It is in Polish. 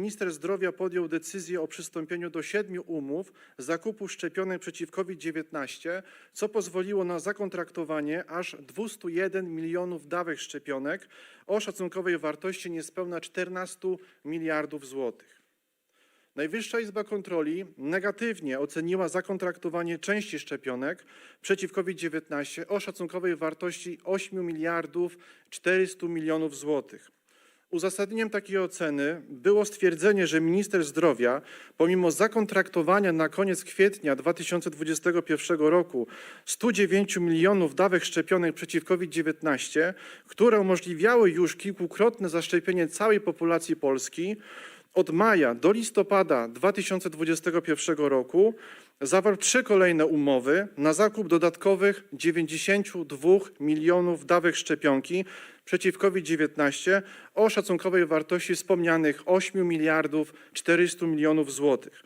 Minister zdrowia podjął decyzję o przystąpieniu do siedmiu umów zakupu szczepionek przeciw COVID-19, co pozwoliło na zakontraktowanie aż 201 milionów dawek szczepionek o szacunkowej wartości niespełna 14 miliardów złotych. Najwyższa Izba Kontroli negatywnie oceniła zakontraktowanie części szczepionek przeciw COVID-19 o szacunkowej wartości 8 miliardów 400 milionów złotych. Uzasadnieniem takiej oceny było stwierdzenie, że minister zdrowia, pomimo zakontraktowania na koniec kwietnia 2021 roku 109 milionów dawek szczepionek przeciw COVID-19, które umożliwiały już kilkukrotne zaszczepienie całej populacji Polski, od maja do listopada 2021 roku zawarł trzy kolejne umowy na zakup dodatkowych 92 milionów dawek szczepionki przeciw COVID-19 o szacunkowej wartości wspomnianych 8 miliardów 400 milionów złotych.